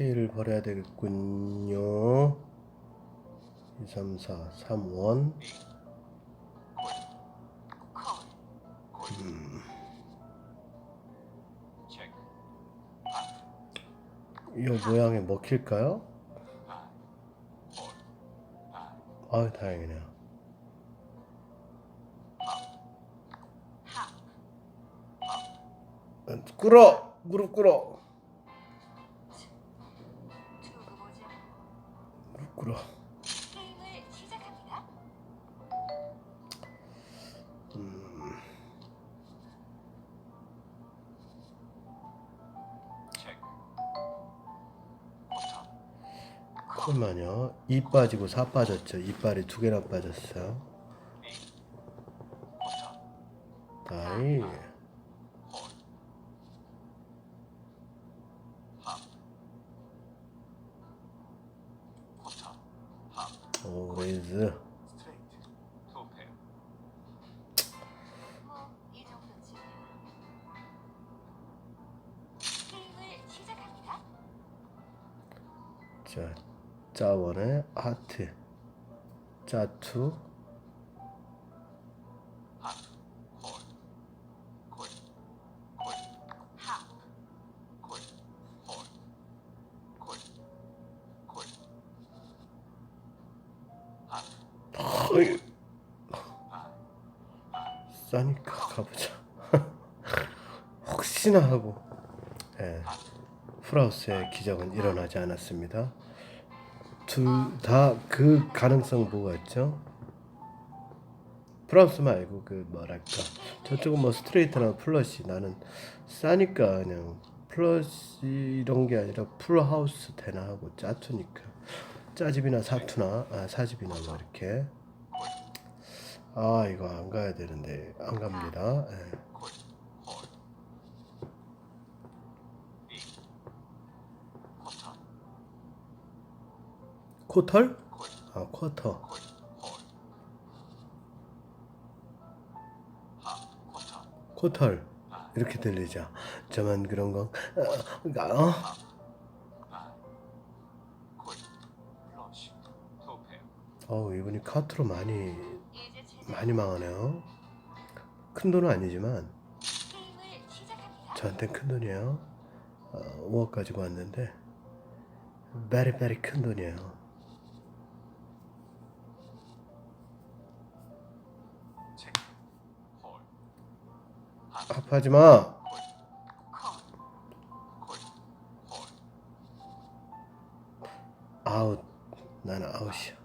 K를 버려야 되겠군요. 2, 3, 4, 3, 1. 체크. 이 모양에 먹힐까요? 아유 다행이네요. 꿇어 무릎 꿇어 잠깐만요. 2 빠지고 4 빠졌죠. 이빨이 두 개나 빠졌어요. 다이. 오 레이즈. 스 자 짜원의 하트. 어이. 싸니까 가보자. 혹시나 하고. 예. 프라우스의 기적은 일어나지 않았습니다. 둘 다 그 가능성 뭐가 있죠? 프라우스 말고 그 뭐랄까. 저쪽은 뭐 스트레이트나 플러시. 나는 싸니까 그냥 플러시 이런 게 아니라 풀하우스 되나 하고 짜투니까. 짜집이나 사투나? 아 사집이나 뭐 이렇게. 아 이거 안 가야 되는데. 안 갑니다. 예. 콜. 콜. 이. 쿼터. 코털? 콜. 아 쿼터. 코털 이렇게 들리죠. 저만 그런 거. 어, 어? 어우 이분이 카트로 많이 많이 망하네요. 큰 돈은 아니지만. 저한텐 큰 돈이에요. 어, 5억 가지고 왔는데 베리 베리 큰 돈이에요. 아파하지 마. 아웃. 나는 아웃이야.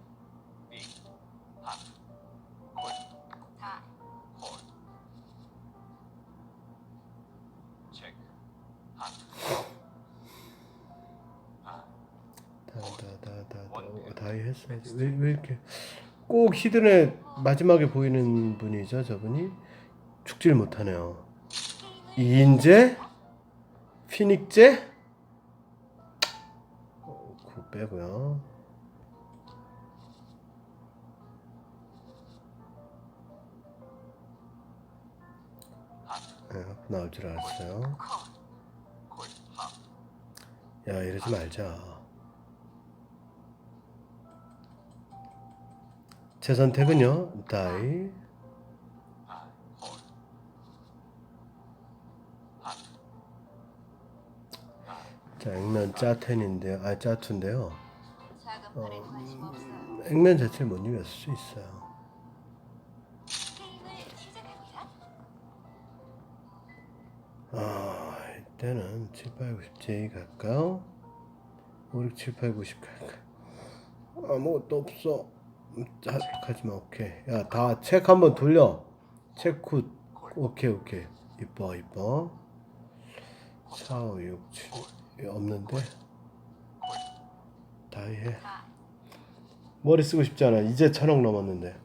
아. 왜, 왜 이렇게 꼭 히든의 마지막에 보이는 분이죠, 저분이 죽질 못하네요. 이인재, 피닉재, 어, 그거 빼고요. 네, 나올 줄 알았어요. 야 이러지 말자. 제 선택은요, 다이. 자, 액면 짜텐인데요, 아 짜투인데요. 없어요. 액면 자체를 못 이겼을 수 있어요. 아, 이때는 7, 8, 90 J 갈까요? 5, 6, 7, 8, 90 갈까요? 아무것도 없어. 음, 자, 하지마, 오케이. 야, 다 책 한번 돌려. 책 굿. 오케이, 오케이. 이뻐, 이뻐. 4, 5, 6, 7. 이거 없는데? 다이 해. 다. 머리 쓰고 싶지 않아. 이제 천억 넘었는데.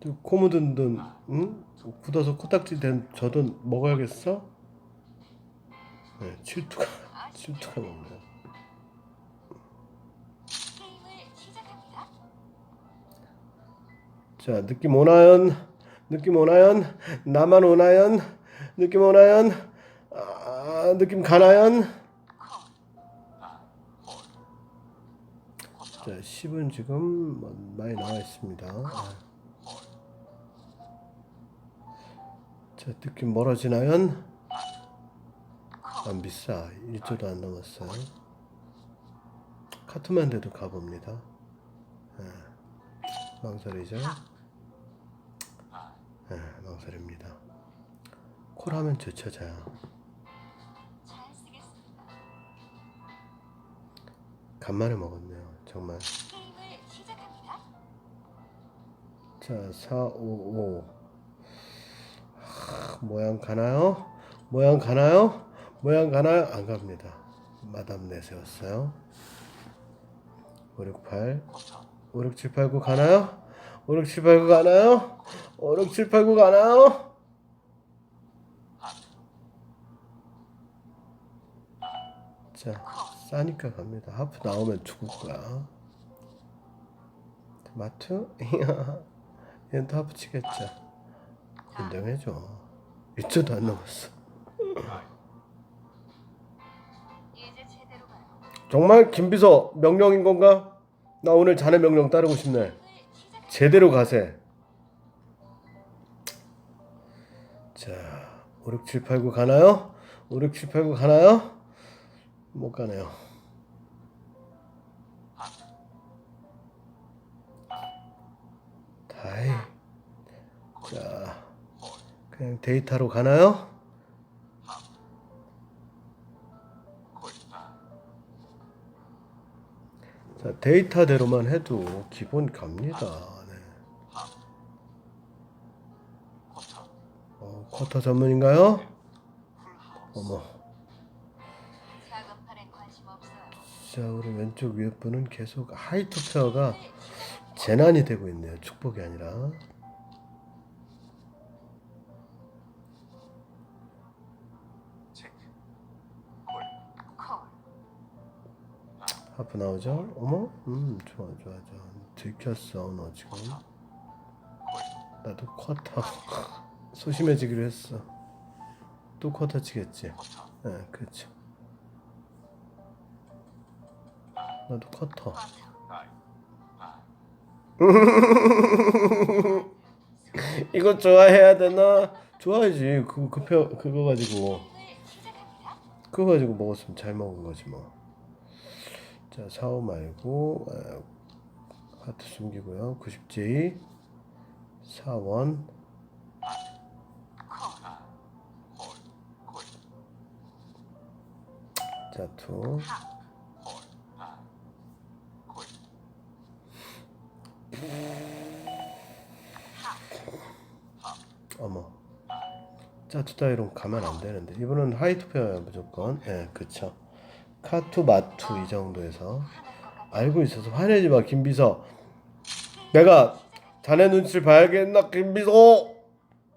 또코 묻은 돈, 응? 굳어서 코딱지 된 저 돈 먹어야겠어? 네, 질투가, 질투가 먹네. 자, 느낌 오나연? 느낌 오나연? 나만 오나연? 느낌 오나연? 아, 아, 느낌? 아, 콜. 쿼터. 자, 10은 지금 뭐 많이 나와 있습니다. 아. 콜. 자, 느낌 멀어지나요? 안 비싸. 1조도 안 넘었어요. 카트만 돼도 가봅니다. 예. 망설이죠? 아, 예, 망설입니다. 콜하면 쓰겠습니다. 간만에 먹었네요. 정말. 자, 4, 5, 5. 하, 모양 가나요? 모양 가나요? 모양 가나요? 안 갑니다. 마담 내세웠어요. 5, 6, 8. 쿼터. 5, 6, 7, 8, 9 가나요? 5, 6, 7, 8, 9 가나요? 5, 6, 7, 8, 9 가나요? 하트. 자, 싸니까 갑니다. 하프 나오면 죽을 거야. 마트? 얘는 또 하프 치겠죠. 인정해줘. 일조도 안 가요. 정말 김비서 명령인 건가? 나 오늘 자네 명령 따르고 싶네. 제대로 가세. 자, 5, 6, 7, 8, 9 가나요? 5, 6, 7, 8, 9 가나요? 못 가네요. 다이. 자, 콜. 그냥 데이터로 가나요? 자, 데이터대로만 해도 기본 갑니다. 네. 어, 쿼터 전문인가요? 어머. 자, 우리 왼쪽 위에 분은 계속 하이트 페어가 재난이 되고 있네요. 축복이 아니라. 하프 나오죠? 어머? 음, 좋아, 좋아, 좋아. 들켰어, 너 지금. 나도 쿼터. 소심해지기로 했어. 또 쿼터 치겠지? 쿼터. 네, 그렇죠. 나도. 아, 이거 좋아해야 되나? 좋아하지. 그거 급해 그거 가지고. 그거 가지고 먹었으면 잘 먹은 거지 뭐. 자, 사오 말고 아, 하트 숨기고요. 90J 4원 아, 콜. 콜. 자, 투 콜. 아, 콜. 어머. 짜투 따위로 가면 안 되는데 이분은 하이트 페어야 무조건. 예, 그쵸. 카투 마투 이 정도에서 알고 있어서 화내지 마 김비서. 내가 자네 눈치를 봐야겠나 김비서.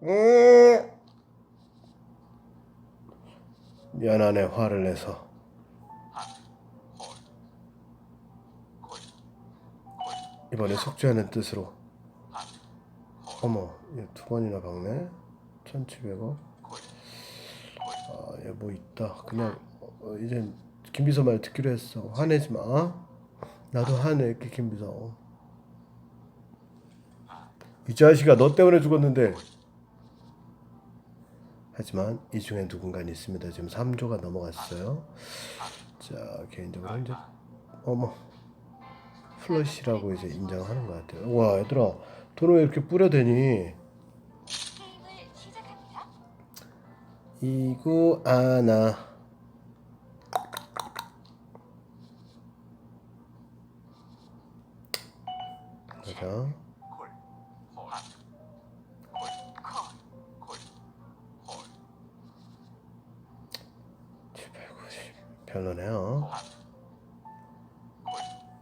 음. 미안하네 화를 내서. 이번에 속죄하는 뜻으로. 어머, 얘두 번이나 박네. 1,700원. 콜. 아, 얘 뭐 있다. 그냥 어, 이제 김비서 말 듣기로 했어. 화내지 마. 나도 화낼게 김비서. 이 자식아 너 때문에 죽었는데. 하지만 이 중에 누군가 있습니다. 지금 3조가 넘어갔어요. 자 개인적으로 이제 어머 플러시라고 이제 인정하는 것 같아요. 와 얘들아 돈을 왜 이렇게 뿌려대니? 이구 아나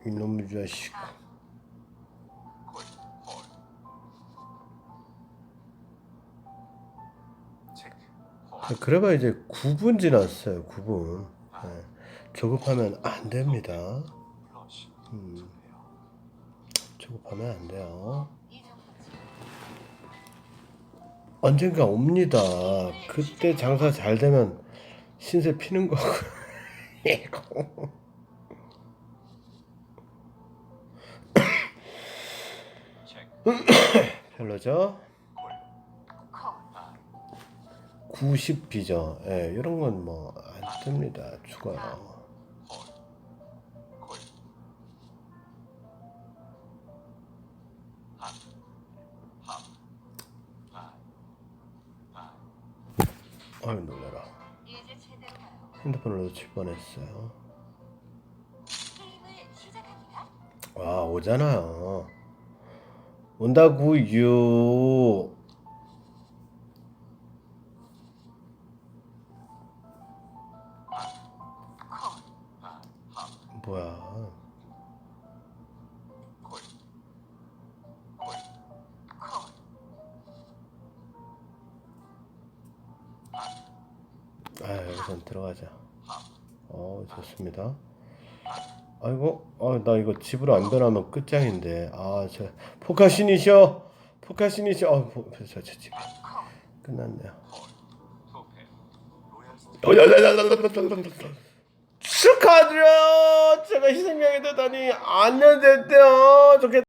이놈의 자식. 자, 그래봐 이제 9분 지났어요 9분 네. 조급하면 안 됩니다. 음. 조급하면 안 돼요. 언젠가 옵니다 그때 장사 잘 되면 신세 피는 거고. 별로죠? 90비죠. 예, 이런 건 뭐 안 뜹니다. 죽어요. 아유 놀래라. 핸드폰으로 칠 뻔했어요. 와 아, 오잖아요. 함. 뭐야? 아 여기선 들어가자. 함. 어 좋습니다. 아이고, 아, 나 이거 집으로 안 변하면 끝장인데. 아, 저 포카신이셔, 포카신이셔. 아, 저, 저 집. 끝났네요. 축하드려! 제가 희생양이 되다니 안녕됐대요. 좋겠.